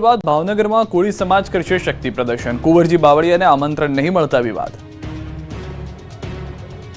બાદ ભાવનગરમાં કોળી સમાજ કરશે શક્તિ પ્રદર્શન. કુંવરજી બાવળિયાને આમંત્રણ નહીં મળતા વિવાદ.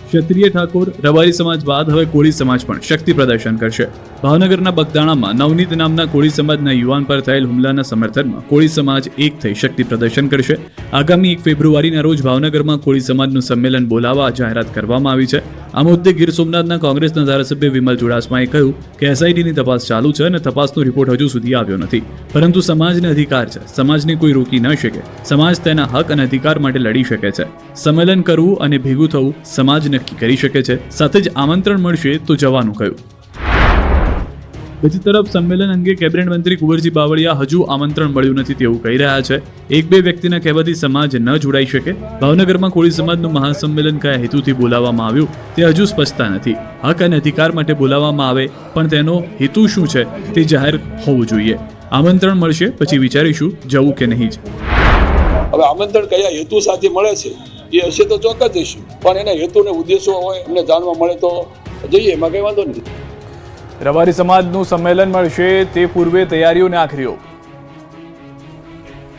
ક્ષત્રિય ઠાકોર રબારી સમાજ બાદ હવે કોળી સમાજ પણ શક્તિ પ્રદર્શન કરશે. ભાવનગરના બગદાણામાં નવનીત નામના કોળી સમાજના યુવાન પર થયેલ હુમલાના સમર્થનમાં કોળી સમાજ એક થઈ શક્તિ પ્રદર્શન કરશે. આગામી એક ફેબ્રુઆરીના રોજ ભાવનગરમાં કોળી સમાજનું સંમેલન બોલાવવા જાહેરાત કરવામાં આવી છે. આ મુદ્દે ગીર સોમનાથના કોંગ્રેસના ધારાસભ્ય વિમલ ચુડાસમાએ કહ્યું કે એસઆઈટીની તપાસ ચાલુ છે અને તપાસનો રિપોર્ટ હજુ સુધી આવ્યો નથી. પરંતુ સમાજને અધિકાર છે. સમાજને કોઈ રોકી ન શકે. સમાજ તેના હક અને અધિકાર માટે લડી શકે છે. સંમેલન કરવું અને ભેગું થવું સમાજ નક્કી કરી શકે છે. સાથે જ આમંત્રણ મળશે તો જવાનું કહ્યું. બીજી તરફ સંમેલન અંગે કેબિનેટ મંત્રી કુંવરજી બાવળિયા હજુ આમંત્રણ મળ્યું નથી તેવું કહી રહ્યા છે. એક બે વ્યક્તિના કહેવાથી સમાજ ન જોડાઈ શકે. ભાવનગરમાં કોળી સમાજનું મહાસંમેલન કયા હેતુથી બોલાવવામાં આવ્યું તે હજુ સ્પષ્ટતા નથી. હક અને અધિકાર માટે બોલાવવામાં આવે, પણ તેનો હેતુ શું છે તે જાહેર હોવું જોઈએ. આમંત્રણ મળશે, પછી વિચારીશું જવું કે નહીં હવે આમંત્રણ કયા હેતુ સાથે મળે છે, એ હશે તો ચોક્કસ જઈશું. પણ એના હેતુ ને ઉદ્દેશો હોય, એમને જાણવા મળે તો જઈએ, એમાં કઈ વાંધો નથી. રબારી સમાજનું સંમેલન મળશે તે પૂર્વે તૈયારીઓને આખરી ઓપ.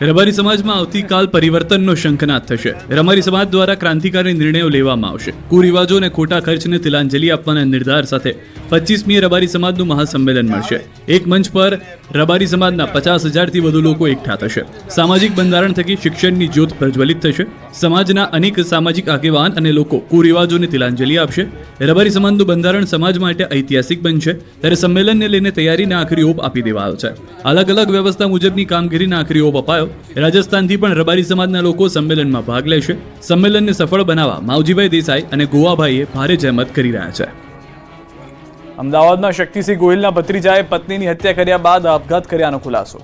રબારી સમાજમાં આવતીકાલ પરિવર્તનનો શંખનાદ થશે. રબારી સમાજ દ્વારા ક્રાંતિકારી નિર્ણયો લેવામાં આવશે. કુરિવાજો અને ખોટા ખર્ચને તિલાંજલિ આપવાના નિર્ધાર સાથે પચીસમી રબારી સમાજનું મહાસંમેલન મળશે. એક મંચ પર રબારી સમાજના પચાસ હજારથી વધુ લોકો એકઠા થશે. સામાજિક બંધારણ થકી શિક્ષણની જ્યોત પ્રજ્વલિત થશે. સમાજના અનેક સામાજિક આગેવાન અને લોકો કુરિવાજોને તિલાંજલિ આપશે. રબારી સમાજનું બંધારણ સમાજ માટે ઐતિહાસિક બનશે. ત્યારે સંમેલનને લઈને તૈયારીને આખરી ઓપ આપી દેવાયો છે. અલગ અલગ વ્યવસ્થા મુજબની કામગીરીને આખરી ઓપ અપાયો. રાજસ્થાનથી પણ રબારી સમાજના લોકો સંમેલનમાં ભાગ લેશે. સંમેલનને સફળ બનાવવા માવજીભાઈ દેસાઈ અને ગોવાભાઈએ ભારે જહેમત કરી રહ્યા છે. અમદાવાદમાં શક્તિસિંહ ગોહિલના ભત્રીજાએ પત્નીની હત્યા કર્યા બાદ આપઘાત કર્યાનો ખુલાસો.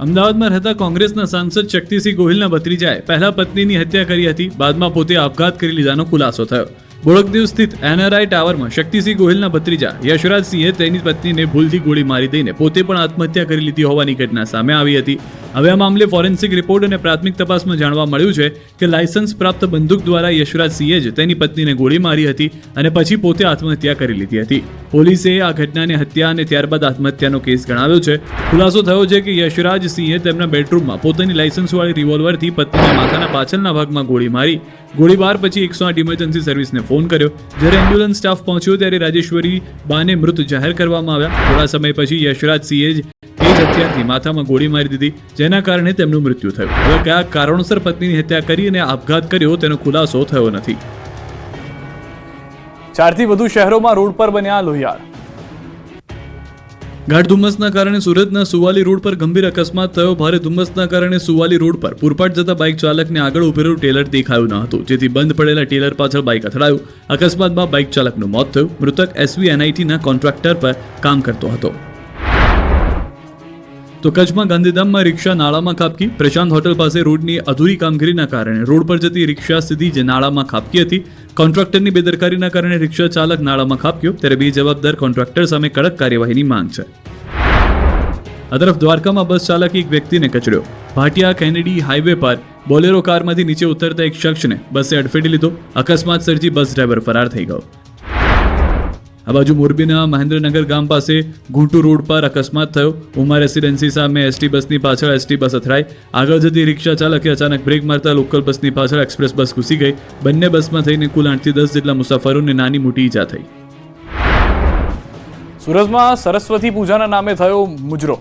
અમદાવાદમાં રહેતા કોંગ્રેસના સાંસદ શક્તિસિંહ ગોહિલના ભત્રીજાએ પહેલા પત્નીની હત્યા કરી હતી બાદમાં પોતે આપઘાત કરી લીધાનો ખુલાસો થયો. બોડકદેવ સ્થિત એનઆરઆઈ ટાવરમાં શક્તિસિંહ ગોહિલના ભત્રીજા યશરાજસિંહે તેની પત્નીને ભૂલથી ગોળી મારી દઈને પોતે પણ આત્મહત્યા કરી લીધી હોવાની ઘટના સામે આવી હતી. હવે આ મામલે ફોરેન્સિક રિપોર્ટ અને પ્રાથમિક તપાસમાં જાણવા મળ્યું છે કે લાયસન્સ પ્રાપ્ત બંદૂક દ્વારા યશરાજસિંહે જ તેની પત્નીને ગોળી મારી હતી અને પછી પોતે આત્મહત્યા કરી લીધી હતી. પોલીસે આ ઘટનાને હત્યા અને ત્યારબાદ આત્મહત્યાનો કેસ ગણાવ્યો છે. ખુલાસો થયો છે કે યશરાજ સિંહે તેમના બેડરૂમમાં પોતાની લાયસન્સવાળી રિવોલ્વરથી પત્નીના માથાના પાછળના ભાગમાં ગોળી મારી. ગોળીબાર પછી એકસો આઠ ઇમરજન્સી સર્વિસને ફોન કર્યો. જ્યારે એમ્બ્યુલન્સ સ્ટાફ પહોંચ્યો ત્યારે રાજેશ્વરી બાને મૃત જાહેર કરવામાં આવ્યા. થોડા સમય પછી યશરાજ સિંહે જ એ જ હથિયારથી માથામાં ગોળી મારી દીધી, જેના કારણે તેમનું મૃત્યુ થયું. હવે કયા કારણોસર પત્નીની હત્યા કરી અને આપઘાત કર્યો તેનો ખુલાસો થયો નથી. ચારથી વધુ શહેરોમાં રોડ પર બન્યા લોહિયાળ. ગાઢ ધુમ્મસના કારણે સુરતના સુવાલી રોડ પર ગંભીર અકસ્માત થયો. ભારે ધુમ્મસના કારણે સુવાલી રોડ પર પૂરપાટ જતા બાઇક ચાલકને આગળ ઉભેલું ટેલર દેખાયું ન હતું, જેથી બંધ પડેલા ટેલર પાછળ બાઇક અથડાયું. અકસ્માતમાં બાઇક ચાલકનું મોત થયું. મૃતક એસવી એનઆઈટીના કોન્ટ્રાક્ટર પર કામ કરતો હતો. તો કચ્છમાં ગાંધીધામમાં રિક્ષા નાળામાં ખાબકી. પ્રશાંત હોટલ પાસે રોડની અધૂરી કામગીરીના કારણે રોડ પર જતી રિક્ષા સીધી જ નાળામાં ખાબકી હતી. કોન્ટ્રાક્ટરની બેદરકારીના કારણે રિક્ષા ચાલક નાળામાં ખાબક્યો, ત્યારે બે જવાબદાર કોન્ટ્રાક્ટર સામે કડક કાર્યવાહીની માંગ છે. આ તરફ દ્વારકામાં બસ ચાલકે એક વ્યક્તિને કચડ્યો. ભાટિયા કેનેડી હાઈવે પર બોલેરો કારમાંથી નીચે ઉતરતા એક શખ્સને બસે અડફેટી લીધો. અકસ્માત સર્જી બસ ડ્રાઈવર ફરાર થઈ ગયો. આ બાજુ મોરબીના મહેન્દ્રનગર ગામ પાસે ઘૂંટુ રોડ પર અકસ્માત થયો. ઉમા રેસિડેન્સી સામે એસટી બસની પાછળ એસટી બસ અથડાઈ. આગળ જતી રિક્ષા ચાલકે અચાનક બ્રેક મારતા લોકલ બસની પાછળ એક્સપ્રેસ બસ ઘૂસી ગઈ. બંને બસમાં થઈને કુલ આઠથી દસ જેટલા મુસાફરોને નાની મોટી ઈજા થઈ. સુરતમાં સરસ્વતી પૂજાના નામે થયો મુજરો.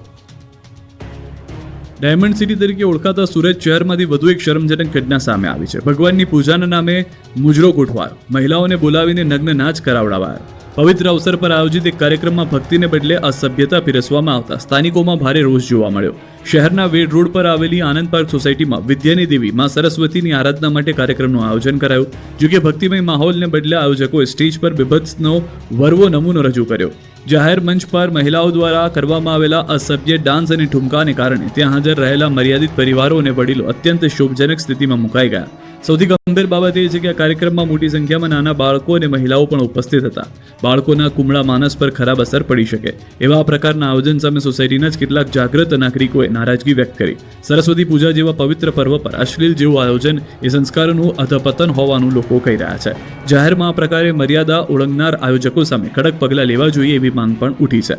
ડાયમંડ સિટી તરીકે ઓળખાતા સુરત શહેરમાંથી વધુ એક શરમજનક ઘટના સામે આવી છે. ભગવાનની પૂજાના નામે મુજરો ગોઠવાયો. મહિલાઓને બોલાવીને નગ્ન નાચ કરાવડાવાયો. પવિત્ર અવસર પર આયોજિત એક કાર્યક્રમમાં ભક્તિને બદલે અસભ્યતા પીરસવામાં આવતા સ્થાનિકોમાં ભારે રોષ જોવા મળ્યો. શહેરના વેડ રોડ પર આવેલી આનંદ પાર્ક સોસાયટીમાં વિદ્યાની દેવી માં સરસ્વતીની આરાધના માટે કાર્યક્રમનું આયોજન કરાયું જોકે ભક્તિમય માહોલને બદલે આયોજકોએ સ્ટેજ પર બિભત્સનો વરવો નમૂનો રજૂ કર્યો. જાહેર મંચ પર મહિલાઓ દ્વારા કરવામાં આવેલા અસભ્ય ડાન્સ અને ઠુમકાને કારણે ત્યાં હાજર રહેલા મર્યાદિત પરિવારો અને વડીલો અત્યંત શોભજનક સ્થિતિમાં મુકાઈ ગયા. સૌથી ગંભીર બાબત એ છે કે આ કાર્યક્રમમાં મોટી સંખ્યામાં નાના બાળકો અને મહિલાઓ પણ ઉપસ્થિત હતા. બાળકોના કુમળા માનસ પર ખરાબ અસર પડી શકે. એવા આ પ્રકારના આયોજન સામે સોસાયટીના જ કેટલાક જાગૃત નાગરિકોએ નારાજગી વ્યક્ત કરી. સરસ્વતી પૂજા જેવા પવિત્ર પર્વ પર અશ્લીલ જેવું આયોજન એ સંસ્કારોનું અધપતન હોવાનું લોકો કહી રહ્યા છે. જાહેરમાં આ પ્રકારે મર્યાદા ઓળંગનાર આયોજકો સામે કડક પગલાં લેવા જોઈએ એવી માંગ પણ ઉઠી છે.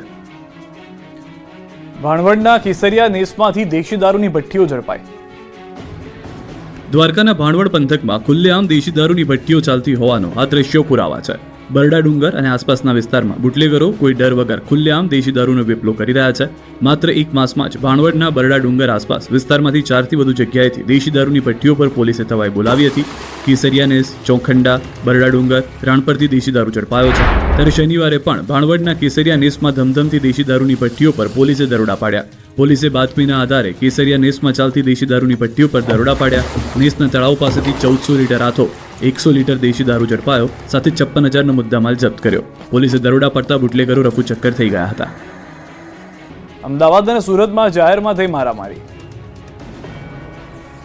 ભાણવડના કેસરિયા નેસમાંથી દેશી દારૂની ભઠ્ઠીઓ ઝડપાઈ. દ્વારકાના ભાણવડ પંથકમાં ખુલ્લેઆમ દેશી દારૂની ભઠ્ઠીઓ ચાલતી હોવાનો આ દ્રશ્યો પુરાવા છે. બરડા ડુંગર અને આસપાસના વિસ્તારમાં બુટલેગરો, કોઈ ડર વગર ખુલ્લેઆમ દેશી દારૂનો વેપલો કરી રહ્યા છે. માત્ર એક માસમાં જ ભાણવડના બરડા ડુંગર આસપાસ વિસ્તારમાંથી ચારથી વધુ જગ્યાએથી દેશી દારૂની ભઠ્ઠીઓ પર પોલીસે તવાઈ બોલાવી હતી. કેસરિયાનેસ ચોખંડા, બરડા ડુંગર, રાણપરથી દેશી દારૂ ઝડપાયો છે. ત્યારે શનિવારે પણ ભાણવડના કેસરિયા નેસમાં ધમધમતી દેશી દારૂની ભઠ્ઠીઓ પર પોલીસે દરોડા પાડ્યા. પોલીસે બાતમીના આધારે કેસરિયા નેસમાં ચાલતી દેશી દારૂની ભઠ્ઠીઓ પર દરોડા પાડ્યા. નેસના તળાવ પાસેથી ચૌદસો લીટર આથો એકસો લીટર દેશી દારૂ ઝડપાયો, સાથે છપ્પન હજારનો મુદ્દામાલ જપ્ત કર્યો. પોલીસે દરોડા પડતા બુટલેગરો રફુ ચક્કર થઈ ગયા હતા. અમદાવાદ અને સુરતમાં જાહેરમાં થઈ મારામારી.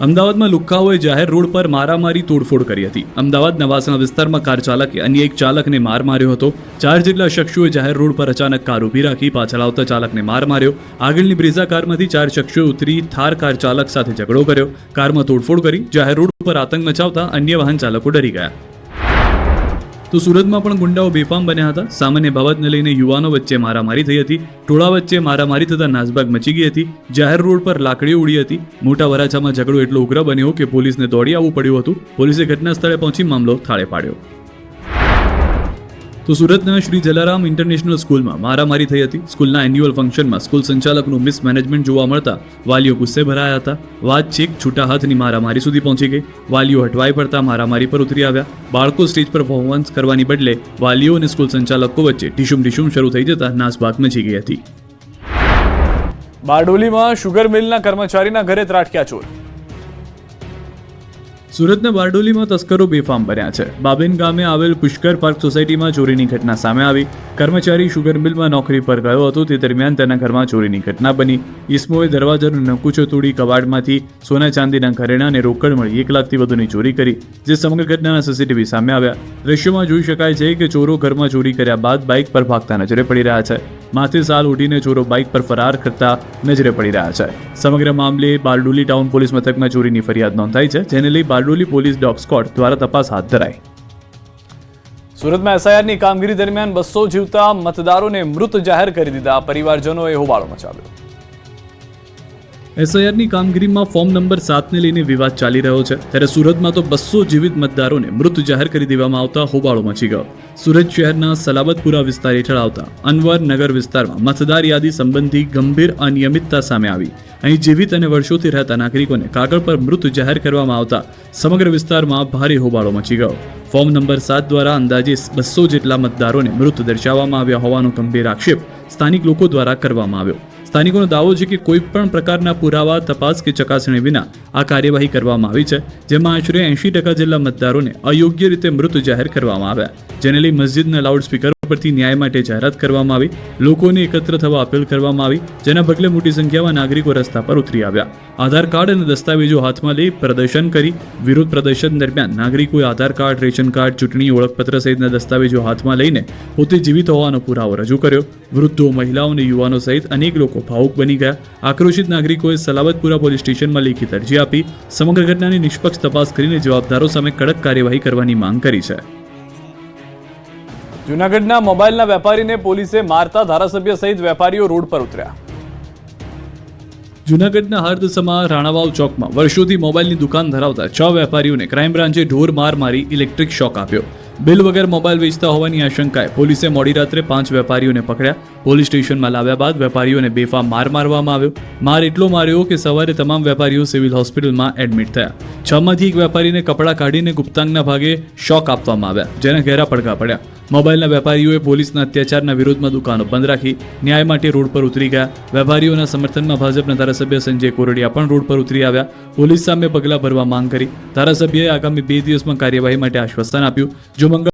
અમદાવાદમાં લુક્કાઓએ જાહેર રોડ પર મારામારી તોડફોડ કરી હતી. અમદાવાદ નવાસના વિસ્તારમાં કાર ચાલકે અન્ય એક ચાલકને માર માર્યો હતો. ચાર જેટલા શખ્સોએ જાહેર રોડ પર અચાનક કાર ઊભી રાખી પાછળ આવતા ચાલકને માર માર્યો. આગળની બ્રીઝા કારમાંથી ચાર શખ્સોએ ઉતરી થાર કાર ચાલક સાથે ઝઘડો કર્યો. કારમાં તોડફોડ કરી જાહેર રોડ પર આતંક મચાવતા અન્ય વાહન ચાલકો ડરી ગયા. તો સુરતમાં પણ ગુંડાઓ બેફામ બન્યા હતા. સામાન્ય બાબતને લઈને યુવાનો વચ્ચે મારામારી થઈ હતી. ટોળા વચ્ચે મારામારી થતા નાસભાગ મચી ગઈ હતી. જાહેર રોડ પર લાકડીઓ ઉડી હતી. મોટા વરાછામાં ઝઘડો એટલો ઉગ્ર બન્યો કે પોલીસને દોડી આવવું પડ્યું હતું. પોલીસે ઘટના સ્થળે પહોંચી મામલો થાળે પાડ્યો. તો સુરતના શ્રી જલારામ ઇન્ટરનેશનલ સ્કૂલમાં મારામારી થઈ હતી. સ્કૂલના એન્યુઅલ ફંક્શનમાં સ્કૂલ સંચાલકનું મિસમેનેજમેન્ટ જોવા મળતા વાલીઓ ગુસ્સે ભરાયા હતા. વાત છેક છૂટા હાથની મારામારી સુધી પહોંચી ગઈ. વાલીઓ હટવાઈ પડતા મારામારી પર ઉતરી આવ્યા. બાળકો સ્ટેજ પર પરફોર્મન્સ કરવાની બદલે વાલીઓ અને સ્કૂલ સંચાલકો વચ્ચે ટીશુમ ટીશુમ શરૂ થઈ જતા નાસભાગ મચી ગઈ હતી. બારડોલીમાં શુગર મિલના કર્મચારીના ઘરે ત્રાટક્યા ચોર. સુરતના બારડોલીમાં તસ્કરો બેફામ બન્યા છે. બાબેન ગામે આવેલ પુષ્કર પાર્ક સોસાયટીમાં ચોરીની ઘટના સામે આવી. કર્મચારી શુગર મિલમાં નોકરી પર ગયો હતો. તે દરમિયાન તેના ઘરમાં ચોરીની ઘટના બની. ઈસ્મોએ દરવાજાનું નકુચો તોડી કબાડમાંથી સોના ચાંદીના ઘરેણા અને રોકડ મળી એક લાખથી વધુની ચોરી કરી, જે સમગ્ર ઘટનાના સીસીટીવી સામે આવ્યા. દ્રશ્યોમાં જોઈ શકાય છે કે ચોરો ઘરમાં ચોરી કર્યા બાદ બાઇક પર ભાગતા નજરે પડી રહ્યા છે. માથે સાલ ઉડીને ચોરો બાઇક પર ફરાર કરતા નજરે પડી રહ્યા છે. સમગ્ર મામલે બારડોલી ટાઉન પોલીસ મથકમાં ચોરીની ફરિયાદ નોંધાઈ છે, જેને લઈ બારડોલી પોલીસ ડોગ સ્કોડ દ્વારા તપાસ હાથ ધરાઈ. સુરતમાં એસઆઈઆરની કામગીરી દરમિયાન બસો જીવતા મતદારોને મૃત જાહેર કરી દીધા પરિવારજનોએ હોબાળો મચાવ્યો. એસઆઈઆરની કામગીરીમાં ફોર્મ નંબર સાતને લઈને વિવાદ ચાલી રહ્યો છે. ત્યારે સુરતમાં તો બસો જીવિત મતદારોને મૃત જાહેર કરી દેવામાં આવતા હોબાળો મચી ગયો. સુરત શહેરના સલાબતપુરા વિસ્તાર હેઠળ આવતા અનવર નગર વિસ્તારમાં મતદાર યાદી સંબંધી ગંભીર અનિયમિતતા સામે આવી. અહીં જીવિત અને વર્ષોથી રહેતા નાગરિકોને કાગળ પર મૃત જાહેર કરવામાં આવતા સમગ્ર વિસ્તારમાં ભારે હોબાળો મચી ગયો. ફોર્મ નંબર સાત દ્વારા અંદાજે બસો જેટલા મતદારોને મૃત દર્શાવવામાં આવ્યા હોવાનો ગંભીર આક્ષેપ સ્થાનિક લોકો દ્વારા કરવામાં આવ્યો. સ્થાનિકોનો દાવો છે કે કોઈ પણ પ્રકારના પુરાવા, તપાસ કે ચકાસણી વિના આ કાર્યવાહી કરવામાં આવી છે, જેમાં આશરે એંશી ટકા જેટલા મતદારોને અયોગ્ય રીતે મૃત જાહેર કરવામાં આવ્યા. જેને લઈ મસ્જિદના લાઉડસ્પીકર પરથી ન્યાય માટે જાહેરાત કરવામાં આવી. લોકોને એકત્ર થવા અપીલ કરવામાં આવી, જેના પગલે મોટી સંખ્યામાં નાગરિકો રસ્તા પર ઉતરી આવ્યા. આધાર કાર્ડ અને દસ્તાવેજો હાથમાં લઈ પ્રદર્શન કરી, વિરોધ પ્રદર્શન દરમિયાન નાગરિકોએ આધાર કાર્ડ, રેશન કાર્ડ, ચૂંટણી ઓળખપત્ર સહિતના દસ્તાવેજો હાથમાં લઈને પોતે જીવિત હોવાનો પુરાવો રજૂ કર્યો. વૃદ્ધો, મહિલાઓ અને યુવાનો સહિત અનેક લોકો ભાવુક બની ગયા. આક્રોશિત નાગરિકોએ સલાબતપુરા પોલીસ સ્ટેશનમાં લેખિત અરજી આપી. સમગ્ર ઘટનાની નિષ્પક્ષ તપાસ કરીને જવાબદારો સામે કડક કાર્યવાહી કરવાની માંગ કરી છે. જૂનાગઢના મોબાઈલના વેપારીને પોલીસે મારતા ધારાસભ્ય સહિત વેપારીઓ રોડ પર ઉતર્યા. જૂનાગઢના હર્દસમાં રાણાવાવ ચોકમાં વર્ષોથી મોબાઈલની દુકાન ધરાવતા છ વેપારીઓને ક્રાઇમ બ્રાન્ચે ઢોર માર મારી ઇલેક્ટ્રિક શોક આપ્યો. બિલ વગર મોબાઈલ વેચતા હોવાની આશંકાએ પોલીસે મોડી રાત્રે પાંચ વેપારીઓને પકડ્યા. પોલીસ સ્ટેશનમાં લાવ્યા બાદ વેપારીઓને બેફામ માર મારવામાં આવ્યો. માર એટલો માર્યો કે સવારે તમામ વેપારીઓ સિવિલ હોસ્પિટલમાં એડમિટ થયા. છમાંથી એક વેપારીને કપડાં કાઢીને ગુપ્તાંગના ભાગે શોક આપવામાં આવ્યા, જેના ઘેરા પડઘા પડ્યા. મોબાઈલના વેપારીઓએ પોલીસના અત્યાચારના વિરોધમાં દુકાનો બંધ રાખી ન્યાય માટે રોડ પર ઉતરી ગયા. વેપારીઓના સમર્થનમાં ભાજપના ધારાસભ્ય સંજય કોરડિયા પણ રોડ પર ઉતરી આવ્યા. પોલીસ સામે પગલાં ભરવા માંગ કરી. ધારાસભ્યએ આગામી બે દિવસમાં કાર્યવાહી માટે આશ્વાસન આપ્યું. જો મંગળ